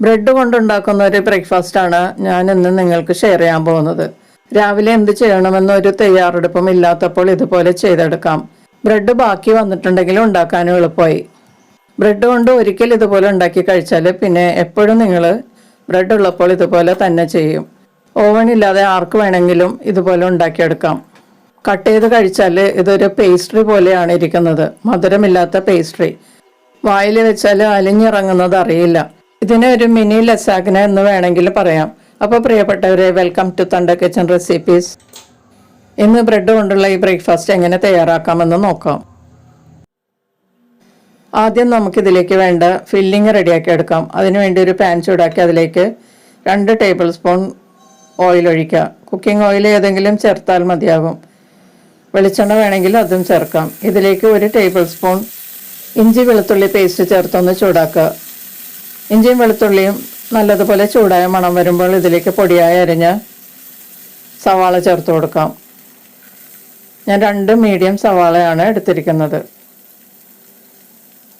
Bread കൊണ്ടുണ്ടാക്കുന്ന ഒരു ബ്രേക്ക്ഫാസ്റ്റാണ് ഞാൻ ഇന്ന് നിങ്ങൾക്ക് ഷെയർ ചെയ്യാൻ പോകുന്നത്. രാവിലെ എന്ത് ചെയ്യണമെന്ന് ഒരു തയ്യാറെടുപ്പും ഇല്ലാത്തപ്പോൾ ഇതുപോലെ ചെയ്തെടുക്കാം. ബ്രെഡ് ബാക്കി വന്നിട്ടുണ്ടെങ്കിലും ഉണ്ടാക്കാനും എളുപ്പമായി. ബ്രെഡ് കൊണ്ട് ഒരിക്കൽ ഇതുപോലെ ഉണ്ടാക്കി കഴിച്ചാൽ പിന്നെ എപ്പോഴും നിങ്ങൾ ബ്രെഡ് ഉള്ളപ്പോൾ ഇതുപോലെ തന്നെ ചെയ്യും. ഓവൻ ഇല്ലാതെ ആർക്ക് വേണമെങ്കിലും ഇതുപോലെ ഉണ്ടാക്കിയെടുക്കാം. കട്ട് ചെയ്ത് കഴിച്ചാൽ ഇതൊരു പേസ്ട്രി പോലെയാണ് ഇരിക്കുന്നത്. മധുരമില്ലാത്ത പേസ്ട്രി വായിൽ വെച്ചാൽ അലിഞ്ഞിറങ്ങുന്നത് അറിയില്ല. ഇതിനെ ഒരു മിനി ലസാഗ്ന എന്ന് വേണമെങ്കിൽ പറയാം. അപ്പോൾ പ്രിയപ്പെട്ടവരെ വെൽക്കം ടു തണ്ട കിച്ചൺ റെസിപ്പീസ് ഇന്ന് ബ്രെഡ് കൊണ്ടുള്ള ഈ ബ്രേക്ക്ഫാസ്റ്റ് എങ്ങനെ തയ്യാറാക്കാമെന്ന് നോക്കാം. ആദ്യം നമുക്കിതിലേക്ക് വേണ്ട ഫില്ലിങ് റെഡിയാക്കി എടുക്കാം. അതിനുവേണ്ടി ഒരു പാൻ ചൂടാക്കി അതിലേക്ക് രണ്ട് ടേബിൾ സ്പൂൺ ഓയിൽ ഒഴിക്കുക. കുക്കിംഗ് ഓയിൽ ഏതെങ്കിലും ചേർത്താൽ മതിയാകും. വെളിച്ചെണ്ണ വേണമെങ്കിൽ അതും ചേർക്കാം. ഇതിലേക്ക് ഒരു ടേബിൾ സ്പൂൺ ഇഞ്ചി വെളുത്തുള്ളി പേസ്റ്റ് ചേർത്തൊന്ന് ചൂടാക്കുക. ഇഞ്ചിയും വെളുത്തുള്ളിയും നല്ലതുപോലെ ചൂടായ മണം വരുമ്പോൾ ഇതിലേക്ക് പൊടിയായി അരിഞ്ഞ സവാള ചേർത്ത് കൊടുക്കാം. ഞാൻ രണ്ട് മീഡിയം സവാളയാണ് എടുത്തിരിക്കുന്നത്.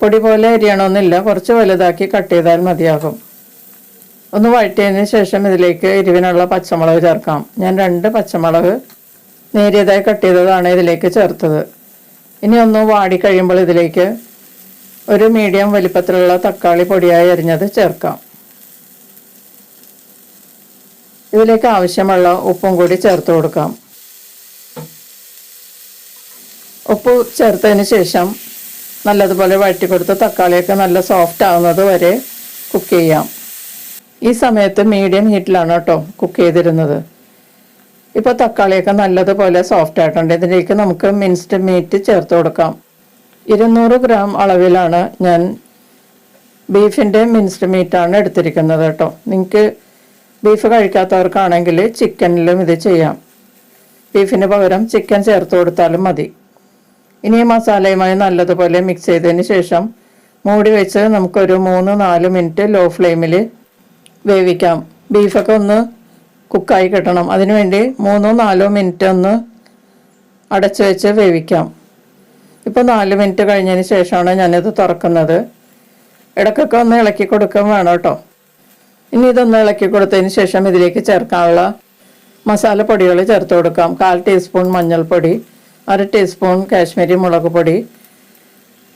പൊടി പോലെ അരിയണമെന്നില്ല. കുറച്ച് വലുതാക്കി കട്ട് ചെയ്താൽ മതിയാകും. ഒന്ന് വഴറ്റിയതിന് ശേഷം ഇതിലേക്ക് എരിവിനുള്ള പച്ചമുളക് ചേർക്കാം. ഞാൻ രണ്ട് പച്ചമുളക് നേരിയതായി കട്ട് ചെയ്തതാണ് ഇതിലേക്ക് ചേർത്തത്. ഇനി ഒന്ന് വാടി കഴിയുമ്പോൾ ഇതിലേക്ക് ഒരു മീഡിയം വലിപ്പത്തിലുള്ള തക്കാളി പൊടിയായി അരിഞ്ഞത് ചേർക്കാം. ഇതിലേക്ക് ആവശ്യമുള്ള ഉപ്പും കൂടി ചേർത്ത് കൊടുക്കാം. ഉപ്പ് ചേർത്തതിന് ശേഷം നല്ലതുപോലെ വഴറ്റി കൊടുത്ത് തക്കാളിയൊക്കെ നല്ല സോഫ്റ്റ് ആവുന്നത് വരെ കുക്ക് ചെയ്യാം. ഈ സമയത്ത് മീഡിയം ഹീറ്റിലാണ് കേട്ടോ കുക്ക് ചെയ്തിരുന്നത്. ഇപ്പോൾ തക്കാളിയൊക്കെ നല്ലതുപോലെ സോഫ്റ്റ് ആയിട്ടുണ്ട്. ഇതിലേക്ക് നമുക്ക് മിൻസ്ഡ് മീറ്റ് ചേർത്ത് കൊടുക്കാം. ഇരുന്നൂറ് ഗ്രാം അളവിലാണ് ഞാൻ ബീഫിന്റെ മിൻസ്ഡ് മീറ്റാണ് എടുത്തിരിക്കുന്നത് കേട്ടോ. നിങ്ങൾക്ക് ബീഫ് കഴിക്കാത്തവർക്കാണെങ്കിൽ ചിക്കനിലും ഇത് ചെയ്യാം. ബീഫിന് പകരം ചിക്കൻ ചേർത്ത് കൊടുത്താലും മതി. ഇനി മസാലയുമായി നല്ലതുപോലെ മിക്സ് ചെയ്തതിന് ശേഷം മൂടി വെച്ച് നമുക്കൊരു മൂന്ന് നാല് മിനിറ്റ് ലോ ഫ്ലെയിമിൽ വേവിക്കാം. ബീഫൊക്കെ ഒന്ന് കുക്കായി കിട്ടണം. അതിനുവേണ്ടി മൂന്നോ നാലോ മിനിറ്റ് ഒന്ന് അടച്ചു വെച്ച് വേവിക്കാം. ഇപ്പോൾ നാല് മിനിറ്റ് കഴിഞ്ഞതിന് ശേഷമാണ് ഞാനിത് തുറക്കുന്നത്. ഇടയ്ക്കൊക്കെ ഒന്ന് ഇളക്കി കൊടുക്കാൻ വേണം കേട്ടോ. ഇനി ഇതൊന്ന് ഇളക്കി കൊടുത്തതിന് ശേഷം ഇതിലേക്ക് ചേർക്കാനുള്ള മസാല പൊടികൾ ചേർത്ത് കൊടുക്കാം. കാൽ ടീസ്പൂൺ മഞ്ഞൾപ്പൊടി അര ടീസ്പൂൺ കാശ്മീരി മുളക് പൊടി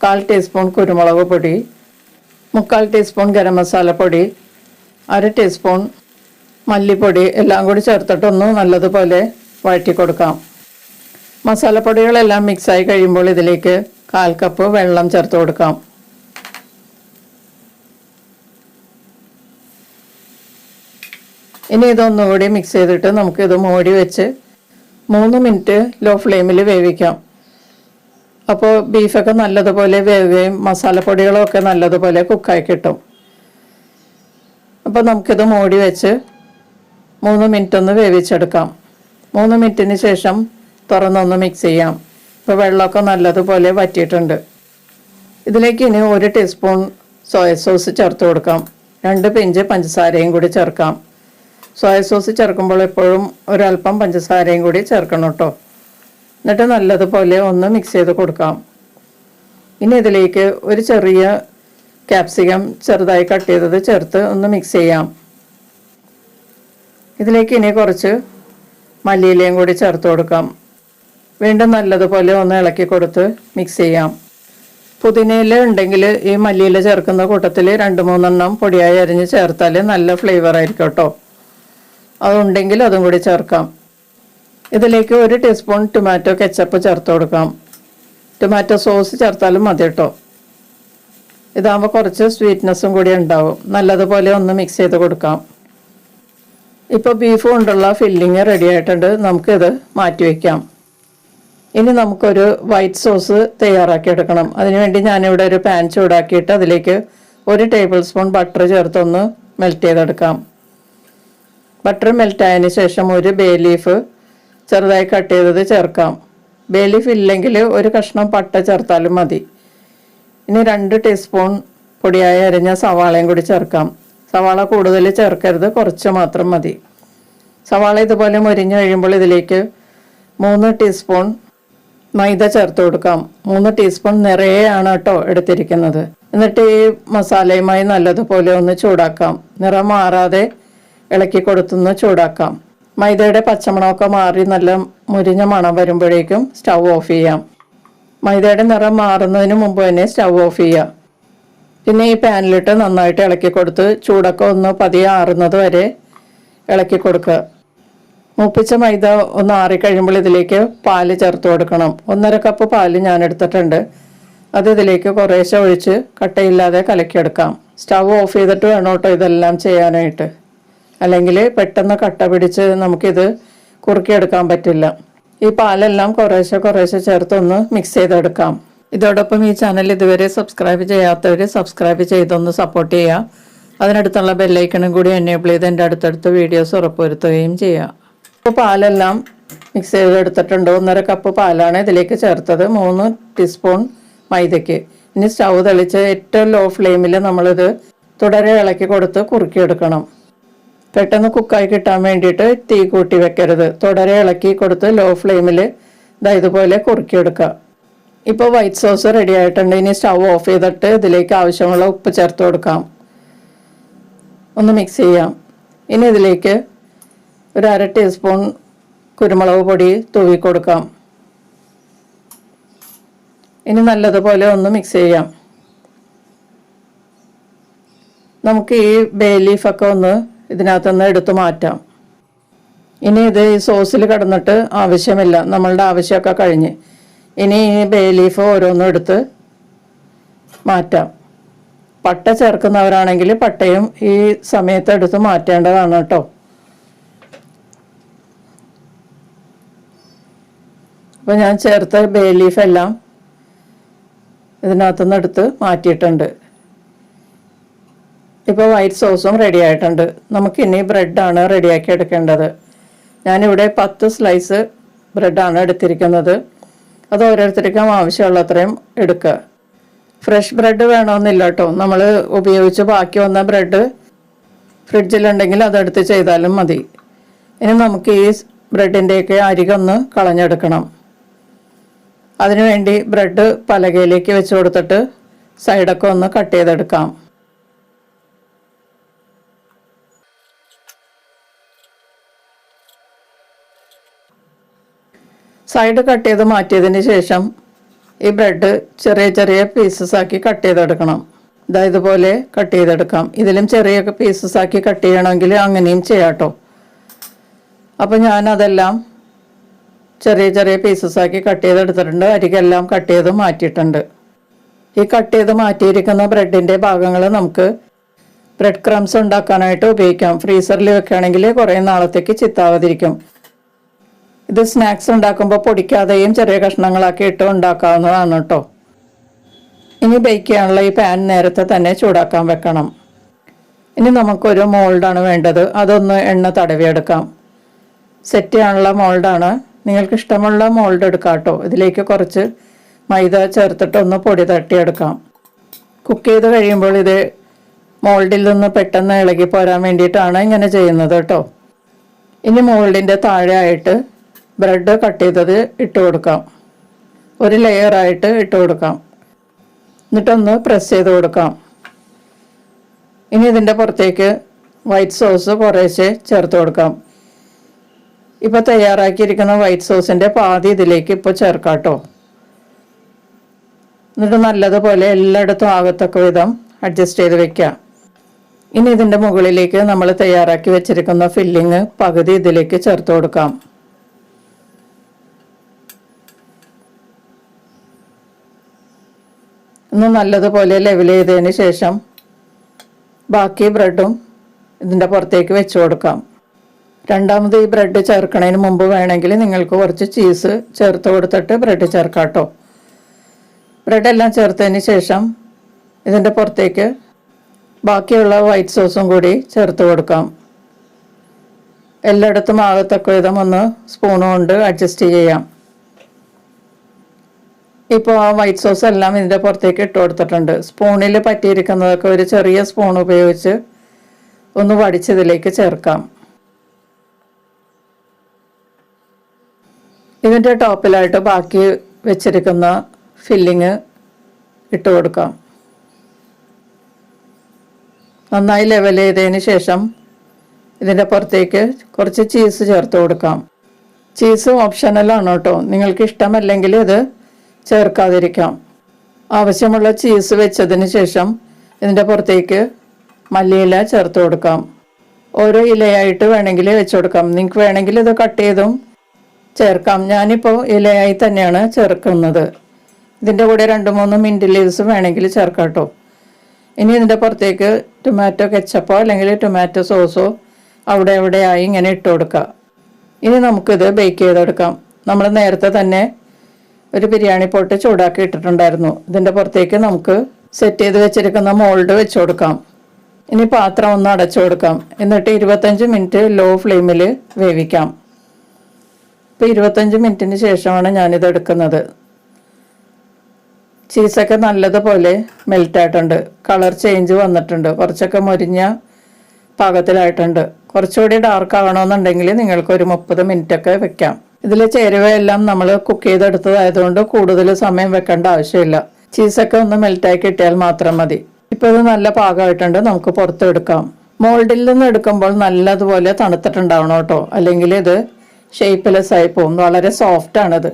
കാൽ ടീസ്പൂൺ കുരുമുളക് പൊടി മുക്കാൽ ടീസ്പൂൺ ഗരം മസാലപ്പൊടി അര ടീസ്പൂൺ മല്ലിപ്പൊടി എല്ലാം കൂടി ചേർത്തിട്ടൊന്ന് നല്ലതുപോലെ വഴറ്റി കൊടുക്കാം. മസാലപ്പൊടികളെല്ലാം മിക്സായി കഴിയുമ്പോൾ ഇതിലേക്ക് കാൽ കപ്പ് വെള്ളം ചേർത്ത് കൊടുക്കാം. ഇനി ഇതൊന്നുകൂടി മിക്സ് ചെയ്തിട്ട് നമുക്കിത് മൂടി വെച്ച് മൂന്ന് മിനിറ്റ് ലോ ഫ്ലെയിമിൽ വേവിക്കാം അപ്പോൾ ബീഫൊക്കെ നല്ലതുപോലെ വേവുകയും മസാലപ്പൊടികളൊക്കെ നല്ലതുപോലെ കുക്കായി കിട്ടും. അപ്പോൾ നമുക്കിത് മൂടി വെച്ച് മൂന്ന് മിനിറ്റ് ഒന്ന് വേവിച്ചെടുക്കാം. മൂന്ന് മിനിറ്റിന് ശേഷം തുറന്നൊന്ന് മിക്സ് ചെയ്യാം. ഇപ്പോൾ വെള്ളമൊക്കെ നല്ലതുപോലെ വറ്റിയിട്ടുണ്ട്. ഇതിലേക്ക് ഇനി ഒരു ടീസ്പൂൺ സോയ സോസ് ചേർത്ത് കൊടുക്കാം. രണ്ട് പിഞ്ച് പഞ്ചസാരയും കൂടി ചേർക്കാം. സോയ സോസ് ചേർക്കുമ്പോൾ എപ്പോഴും ഒരല്പം പഞ്ചസാരയും കൂടി ചേർക്കണം കേട്ടോ. എന്നിട്ട് നല്ലതുപോലെ ഒന്ന് മിക്സ് ചെയ്ത് കൊടുക്കാം. ഇനി ഇതിലേക്ക് ഒരു ചെറിയ ക്യാപ്സിക്കം ചെറുതായി കട്ട് ചെയ്തത് ചേർത്ത് ഒന്ന് മിക്സ് ചെയ്യാം. ഇതിലേക്ക് ഇനി കുറച്ച് മല്ലിയിലയും കൂടി ചേർത്ത് കൊടുക്കാം. വീണ്ടും നല്ലതുപോലെ ഒന്ന് ഇളക്കി കൊടുത്ത് മിക്സ് ചെയ്യാം. പുതിനയില ഉണ്ടെങ്കിൽ ഈ മല്ലിയില ചേർക്കുന്ന കൂട്ടത്തിൽ രണ്ട് മൂന്നെണ്ണം പൊടിയായി അരിഞ്ഞ് ചേർത്താൽ നല്ല ഫ്ലേവർ ആയിരിക്കും കേട്ടോ. അതുണ്ടെങ്കിൽ അതും കൂടി ചേർക്കാം. ഇതിലേക്ക് ഒരു ടീസ്പൂൺ ടൊമാറ്റോ കെച്ചപ്പ് ചേർത്ത് കൊടുക്കാം. ടൊമാറ്റോ സോസ് ചേർത്താലും മതി കേട്ടോ. ഇതാകുമ്പോൾ കുറച്ച് സ്വീറ്റ്നെസ്സും കൂടി ഉണ്ടാവും. നല്ലതുപോലെ ഒന്ന് മിക്സ് ചെയ്ത് കൊടുക്കാം. ഇപ്പോൾ ബീഫ് കൊണ്ടുള്ള ഫില്ലിങ് റെഡി ആയിട്ടുണ്ട്. നമുക്കിത് മാറ്റി വയ്ക്കാം ഇനി നമുക്കൊരു വൈറ്റ് സോസ് തയ്യാറാക്കി എടുക്കണം. അതിനുവേണ്ടി ഞാനിവിടെ ഒരു പാൻ ചൂടാക്കിയിട്ട് അതിലേക്ക് ഒരു ടേബിൾ സ്പൂൺ ബട്ടർ ചേർത്തൊന്ന് മെൽറ്റ് ചെയ്തെടുക്കാം. ബട്ടർ മെൽറ്റ് ആയതിന് ശേഷം ഒരു ബേ ലീഫ് ചെറുതായി കട്ട് ചെയ്തത് ചേർക്കാം. ബേ ലീഫ് ഇല്ലെങ്കിൽ ഒരു കഷ്ണം പട്ട ചേർത്താലും മതി. ഇനി രണ്ട് ടീസ്പൂൺ പൊടിയായി അരിഞ്ഞ സവാളയും കൂടി ചേർക്കാം. സവാള കൂടുതൽ ചേർക്കരുത് കുറച്ച് മാത്രം മതി. സവാള ഇതുപോലെ മുരിഞ്ഞ് കഴിയുമ്പോൾ ഇതിലേക്ക് മൂന്ന് ടീസ്പൂൺ മൈദ ചേർത്ത് കൊടുക്കാം. മൂന്ന് ടീസ്പൂൺ നിറയെയാണ് കേട്ടോ എടുത്തിരിക്കുന്നത്. എന്നിട്ട് ഈ മസാലയുമായി നല്ലതുപോലെ ഒന്ന് ചൂടാക്കാം. നിറം മാറാതെ ഇളക്കി കൊടുത്തൊന്ന് ചൂടാക്കാം. മൈദയുടെ പച്ചമണമൊക്കെ മാറി നല്ല മുരിഞ്ഞ മണം വരുമ്പോഴേക്കും സ്റ്റൗ ഓഫ് ചെയ്യാം. മൈദയുടെ നിറം മാറുന്നതിന് മുമ്പ് തന്നെ സ്റ്റൗ ഓഫ് ചെയ്യാം. പിന്നെ ഈ പാനിലിട്ട് നന്നായിട്ട് ഇളക്കി കൊടുത്ത് ചൂടൊക്കെ ഒന്ന് പതിയെ ആറുന്നത് വരെ ഇളക്കി കൊടുക്കുക. മൂപ്പിച്ച മൈദ ഒന്ന് ആറിക്കഴിയുമ്പോൾ ഇതിലേക്ക് പാൽ ചേർത്ത് കൊടുക്കണം. ഒന്നര കപ്പ് പാൽ ഞാൻ എടുത്തിട്ടുണ്ട്. അത് ഇതിലേക്ക് കുറേശ്ശെ ഒഴിച്ച് കട്ടയില്ലാതെ കലക്കിയെടുക്കാം. സ്റ്റവ് ഓഫ് ചെയ്തിട്ട് വേണം കേട്ടോ ഇതെല്ലാം ചെയ്യാനായിട്ട്. അല്ലെങ്കിൽ പെട്ടെന്ന് കട്ട പിടിച്ച് നമുക്കിത് കുറുക്കിയെടുക്കാൻ പറ്റില്ല. ഈ പാലെല്ലാം കുറേശ്ശെ കുറേശ്ശെ ചേർത്തൊന്ന് മിക്സ് ചെയ്തെടുക്കാം. ഇതോടൊപ്പം ഈ ചാനൽ ഇതുവരെ സബ്സ്ക്രൈബ് ചെയ്യാത്തവർ സബ്സ്ക്രൈബ് ചെയ്തൊന്ന് സപ്പോർട്ട് ചെയ്യുക. അതിനടുത്തുള്ള ബെല്ലൈക്കണും കൂടി എനേബിൾ ചെയ്ത് എന്റെ അടുത്തടുത്ത വീഡിയോസ് ഉറപ്പുവരുത്തുകയും ചെയ്യുക. ഇപ്പോൾ പാലെല്ലാം മിക്സ് ചെയ്തെടുത്തിട്ടുണ്ട്. ഒന്നര കപ്പ് പാലാണ് ഇതിലേക്ക് ചേർത്തത്. മൂന്ന് ടീസ്പൂൺ മൈദയ്ക്ക്. ഇനി സ്റ്റൗ തെളിച്ച് ഏറ്റവും ലോ ഫ്ലെയിമിൽ നമ്മളിത് തുടരെ ഇളക്കി കൊടുത്ത് കുറുക്കിയെടുക്കണം. പെട്ടെന്ന് കുക്കായി കിട്ടാൻ വേണ്ടിയിട്ട് തീ കൂട്ടി വെക്കരുത്. തുടരെ ഇളക്കി കൊടുത്ത് ലോ ഫ്ലെയിമിൽ ഇതാ ഇതുപോലെ കുറുക്കിയെടുക്കുക. ഇപ്പോൾ വൈറ്റ് സോസ് റെഡി ആയിട്ടുണ്ട്. ഇനി സ്റ്റൗ ഓഫ് ചെയ്തിട്ട് ഇതിലേക്ക് ആവശ്യമുള്ള ഉപ്പ് ചേർത്ത് കൊടുക്കാം. ഒന്ന് മിക്സ് ചെയ്യാം. ഇനി ഇതിലേക്ക് ഒരു അര ടീസ്പൂൺ കുരുമുളക് പൊടി തൂവി കൊടുക്കാം. ഇനി നല്ലതുപോലെ ഒന്ന് മിക്സ് ചെയ്യാം. നമുക്ക് ഈ ബേ ലീഫൊക്കെ ഒന്ന് ഇതിനകത്തുനിന്ന് എടുത്തു മാറ്റാം. ഇനി ഇത് ഈ സോസിൽ കിടന്നിട്ട് ആവശ്യമില്ല. നമ്മളുടെ ആവശ്യമൊക്കെ കഴിഞ്ഞ്. ഇനി ഈ ബേ ലീഫ് ഓരോന്നും എടുത്ത് മാറ്റാം. പട്ട ചേർക്കുന്നവരാണെങ്കിൽ പട്ടയും ഈ സമയത്ത് എടുത്ത് മാറ്റേണ്ടതാണ് കേട്ടോ. അപ്പോൾ ഞാൻ ചേർത്ത ബേ ലീഫ് എല്ലാം ഇതിനകത്തുനിന്ന് എടുത്ത് മാറ്റിയിട്ടുണ്ട്. ഇപ്പോൾ വൈറ്റ് സോസും റെഡി ആയിട്ടുണ്ട്. നമുക്കിനി ബ്രെഡാണ് റെഡിയാക്കി എടുക്കേണ്ടത്. ഞാനിവിടെ പത്ത് സ്ലൈസ് ബ്രെഡാണ് എടുത്തിരിക്കുന്നത്. അത് ഓരോരുത്തർക്കും ആവശ്യമുള്ളത്രയും എടുക്കുക. ഫ്രഷ് ബ്രെഡ് വേണമെന്നില്ല കേട്ടോ നമ്മൾ ഉപയോഗിച്ച് ബാക്കി വന്ന ബ്രെഡ് ഫ്രിഡ്ജിലുണ്ടെങ്കിൽ അതെടുത്ത് ചെയ്താലും മതി. ഇനി നമുക്ക് ഈ ബ്രെഡിന്റെയൊക്കെ അരികൊന്ന് കളഞ്ഞെടുക്കണം. അതിനുവേണ്ടി ബ്രെഡ് പലകയിലേക്ക് വെച്ച് കൊടുത്തിട്ട് സൈഡൊക്കെ ഒന്ന് കട്ട് ചെയ്തെടുക്കാം. സൈഡ് കട്ട് ചെയ്ത് മാറ്റിയതിന് ശേഷം ഈ ബ്രെഡ് ചെറിയ ചെറിയ പീസസ് ആക്കി കട്ട് ചെയ്തെടുക്കണം. ഇതാ ഇതുപോലെ കട്ട് ചെയ്തെടുക്കാം. ഇതിലും ചെറിയ പീസസ് ആക്കി കട്ട് ചെയ്യണമെങ്കിൽ അങ്ങനെയും ചെയ്യാട്ടോ അപ്പം ഞാൻ അതെല്ലാം ചെറിയ ചെറിയ പീസസ് ആക്കി കട്ട് ചെയ്തെടുത്തിട്ടുണ്ട് അരികെല്ലാം കട്ട് ചെയ്ത് മാറ്റിയിട്ടുണ്ട്. ഈ കട്ട് ചെയ്ത് മാറ്റിയിരിക്കുന്ന ബ്രെഡിന്റെ ഭാഗങ്ങൾ നമുക്ക് ബ്രെഡ് ക്രംസ് ഉണ്ടാക്കാനായിട്ട് ഉപയോഗിക്കാം. ഫ്രീസറിൽ വെക്കുകയാണെങ്കിൽ കുറേ നാളത്തേക്ക് ചിത്താവാതിരിക്കും. ഇത് സ്നാക്സ് ഉണ്ടാക്കുമ്പോൾ പൊടിക്കാതെയും ചെറിയ കഷ്ണങ്ങളാക്കി ഇട്ട് ഉണ്ടാക്കാവുന്നതാണ് കേട്ടോ ഇനി ബേക്ക് ചെയ്യാനുള്ള ഈ പാൻ നേരത്തെ തന്നെ ചൂടാക്കാൻ വെക്കണം. ഇനി നമുക്കൊരു മോൾഡാണ് വേണ്ടത്. അതൊന്ന് എണ്ണ തടവിയെടുക്കാം. സെറ്റ് ചെയ്യാനുള്ള മോൾഡാണ് നിങ്ങൾക്ക് ഇഷ്ടമുള്ള മോൾഡ് എടുക്കാം കേട്ടോ ഇതിലേക്ക് കുറച്ച് മൈദ ചേർത്തിട്ട് ഒന്ന് പൊടി തട്ടിയെടുക്കാം. കുക്ക് ചെയ്ത് കഴിയുമ്പോൾ ഇത് മോൾഡിൽ നിന്ന് പെട്ടെന്ന് ഇളകി പോരാൻ വേണ്ടിയിട്ടാണ് ഇങ്ങനെ ചെയ്യുന്നത് കേട്ടോ ഇനി മോൾഡിന്റെ താഴെ ആയിട്ട് ബ്രെഡ് കട്ട് ചെയ്തത് ഇട്ട് കൊടുക്കാം. ഒരു ലെയറായിട്ട് ഇട്ട് കൊടുക്കാം. എന്നിട്ടൊന്ന് പ്രസ് ചെയ്ത് കൊടുക്കാം. ഇനി ഇതിന്റെ പുറത്തേക്ക് വൈറ്റ് സോസ് കുറേശ്ശെ ചേർത്ത് കൊടുക്കാം. ഇപ്പോൾ തയ്യാറാക്കിയിരിക്കുന്ന വൈറ്റ് സോസിന്റെ പാതി ഇതിലേക്ക് ഇപ്പൊ ചേർക്കാട്ടോ. കേട്ടോ എന്നിട്ട് നല്ലതുപോലെ എല്ലായിടത്തും ആകത്തക്ക വിധം അഡ്ജസ്റ്റ് ചെയ്ത് വെക്കാം. ഇനി ഇതിന്റെ മുകളിലേക്ക് നമ്മൾ തയ്യാറാക്കി വെച്ചിരിക്കുന്ന ഫില്ലിങ് പകുതി ഇതിലേക്ക് ചേർത്ത് കൊടുക്കാം. ഒന്ന് നല്ലതുപോലെ ലെവൽ ചെയ്തതിന് ശേഷം ബാക്കി ബ്രെഡും ഇതിന്റെ പുറത്തേക്ക് വെച്ച് കൊടുക്കാം. രണ്ടാമത് ഈ ബ്രെഡ് ചേർക്കണതിന് മുമ്പ് വേണമെങ്കിൽ നിങ്ങൾക്ക് കുറച്ച് ചീസ് ചേർത്ത് കൊടുത്തിട്ട് ബ്രെഡ് ചേർക്കാം കേട്ടോ ബ്രെഡെല്ലാം ചേർത്തതിന് ശേഷം ഇതിന്റെ പുറത്തേക്ക് ബാക്കിയുള്ള വൈറ്റ് സോസും കൂടി ചേർത്ത് കൊടുക്കാം. എല്ലായിടത്തും ആകത്തക്ക വിധം ഒന്ന് സ്പൂൺ കൊണ്ട് അഡ്ജസ്റ്റ് ചെയ്യാം. ഇപ്പോൾ ആ വൈറ്റ് സോസ് എല്ലാം ഇതിന്റെ പുറത്തേക്ക് ഇട്ട് കൊടുത്തിട്ടുണ്ട്. സ്പൂണിൽ പറ്റിയിരിക്കുന്നതൊക്കെ ഒരു ചെറിയ സ്പൂൺ ഉപയോഗിച്ച് ഒന്ന് വടിച്ചതിലേക്ക് ചേർക്കാം. ഇതിന്റെ ടോപ്പിലായിട്ട് ബാക്കി വെച്ചിരിക്കുന്ന ഫില്ലിങ് ഇട്ട് കൊടുക്കാം. നന്നായി ലെവൽ ചെയ്തതിന് ശേഷം ഇതിന്റെ പുറത്തേക്ക് കുറച്ച് ചീസ് ചേർത്ത് കൊടുക്കാം. ചീസ് ഓപ്ഷനലാണ് കേട്ടോ. നിങ്ങൾക്ക് ഇഷ്ടമല്ലെങ്കിൽ ഇത് ചേർക്കാതിരിക്കാം. ആവശ്യമുള്ള ചീസ് വെച്ചതിന് ശേഷം ഇതിന്റെ പുറത്തേക്ക് മല്ലിയില ചേർത്ത് കൊടുക്കാം. ഓരോ ഇലയായിട്ട് വേണമെങ്കിൽ വെച്ച് കൊടുക്കാം. നിങ്ങൾക്ക് വേണമെങ്കിൽ ഇത് കട്ട് ചെയ്തും ചേർക്കാം. ഞാനിപ്പോൾ ഇലയായി തന്നെയാണ് ചേർക്കുന്നത്. ഇതിന്റെ കൂടെ രണ്ട് മൂന്ന് മിന്റ് ലീവ്സ് വേണമെങ്കിൽ ചേർക്കാം കേട്ടോ ഇനി ഇതിന്റെ പുറത്തേക്ക് ടൊമാറ്റോ കെച്ചപ്പോ അല്ലെങ്കിൽ ടൊമാറ്റോ സോസോ അവിടെ എവിടെയായി ഇങ്ങനെ ഇട്ട് കൊടുക്കുക ഇനി നമുക്കിത് ബേക്ക് ചെയ്തെടുക്കാം. നമ്മൾ നേരത്തെ തന്നെ ഒരു ബിരിയാണി പോട്ട് ചൂടാക്കി ഇട്ടിട്ടുണ്ടായിരുന്നു. ഇതിന്റെ പുറത്തേക്ക് നമുക്ക് സെറ്റ് ചെയ്ത് വെച്ചിരിക്കുന്ന മോൾഡ് വെച്ച് കൊടുക്കാം. ഇനി പാത്രം ഒന്ന് അടച്ചു കൊടുക്കാം. എന്നിട്ട് ഇരുപത്തഞ്ച് മിനിറ്റ് ലോ ഫ്ലെയിമിൽ വേവിക്കാം. ഇപ്പോൾ ഇരുപത്തഞ്ച് മിനിറ്റിന് ശേഷമാണ് ഞാനിത് എടുക്കുന്നത്. ചീസൊക്കെ നല്ലതുപോലെ മെൽറ്റായിട്ടുണ്ട്. കളർ ചേഞ്ച് വന്നിട്ടുണ്ട്. കുറച്ചൊക്കെ മുരിഞ്ഞ പാകത്തിലായിട്ടുണ്ട്. കുറച്ചുകൂടി ഡാർക്ക് ആവണമെന്നുണ്ടെങ്കിൽ നിങ്ങൾക്ക് ഒരു മുപ്പത് ഒക്കെ വെക്കാം. ഇതിൽ ചേരുവയെല്ലാം നമ്മൾ കുക്ക് ചെയ്തെടുത്തതായതുകൊണ്ട് കൂടുതൽ സമയം വെക്കേണ്ട ആവശ്യമില്ല. ചീസൊക്കെ ഒന്ന് മെൽറ്റായി കിട്ടിയാൽ മാത്രം മതി. ഇപ്പോൾ ഇത് നല്ല പാകമായിട്ടുണ്ട്. നമുക്ക് പുറത്തെടുക്കാം. മോൾഡിൽ നിന്ന് എടുക്കുമ്പോൾ നല്ലതുപോലെ തണുത്തിട്ടുണ്ടാവണം കേട്ടോ. അല്ലെങ്കിൽ ഇത് ഷേപ്പ്ലെസ് ആയി പോകും വളരെ സോഫ്റ്റ് ആണത്.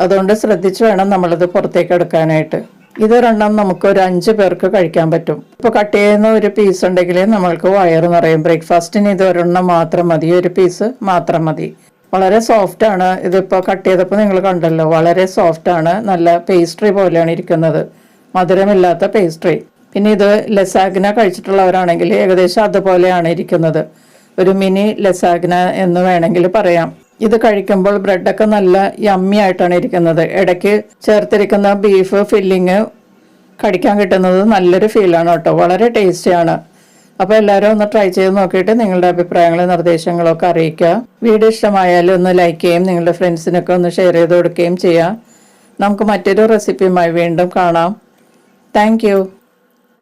അതുകൊണ്ട് ശ്രദ്ധിച്ച് വേണം നമ്മളത് പുറത്തേക്ക് എടുക്കാനായിട്ട്. ഇതൊരെണ്ണം നമുക്ക് ഒരു അഞ്ച് പേർക്ക് കഴിക്കാൻ പറ്റും. ഇപ്പോൾ കട്ട് ചെയ്യുന്ന ഒരു പീസ് ഉണ്ടെങ്കിൽ നമ്മൾക്ക് വയറ് നിറയും. ബ്രേക്ക്ഫാസ്റ്റിന് ഇത് ഒരെണ്ണം മാത്രം മതി. ഒരു പീസ് മാത്രം മതി. വളരെ സോഫ്റ്റ് ആണ്. ഇതിപ്പോൾ കട്ട് ചെയ്തപ്പോൾ നിങ്ങൾ കണ്ടല്ലോ. വളരെ സോഫ്റ്റ് ആണ്. നല്ല പേസ്ട്രി പോലെയാണ് ഇരിക്കുന്നത്. മധുരമില്ലാത്ത പേസ്ട്രി പിന്നെ ഇത് ലസാഗ്ന കഴിച്ചിട്ടുള്ളവരാണെങ്കിൽ ഏകദേശം അതുപോലെയാണ് ഇരിക്കുന്നത്. ഒരു മിനി ലസാഗ്ന എന്ന് വേണമെങ്കിൽ പറയാം. ഇത് കഴിക്കുമ്പോൾ ബ്രെഡൊക്കെ നല്ല യമ്മി ആയിട്ടാണ് ഇരിക്കുന്നത്. ഇടയ്ക്ക് ചേർത്തിരിക്കുന്ന ബീഫ് ഫില്ലിങ് കഴിക്കാൻ കിട്ടുന്നത് നല്ലൊരു ഫീലാണ് കേട്ടോ. വളരെ ടേസ്റ്റിയാണ് അപ്പോൾ എല്ലാവരും ഒന്ന് ട്രൈ ചെയ്ത് നോക്കിയിട്ട് നിങ്ങളുടെ അഭിപ്രായങ്ങളും നിർദ്ദേശങ്ങളും ഒക്കെ അറിയിക്കുക. വീഡിയോ ഇഷ്ടമായാലും ഒന്ന് ലൈക്ക് ചെയ്യുകയും നിങ്ങളുടെ ഫ്രണ്ട്സിനൊക്കെ ഒന്ന് ഷെയർ ചെയ്ത് കൊടുക്കുകയും ചെയ്യാം. നമുക്ക് മറ്റൊരു റെസിപ്പിയുമായി വീണ്ടും കാണാം. താങ്ക്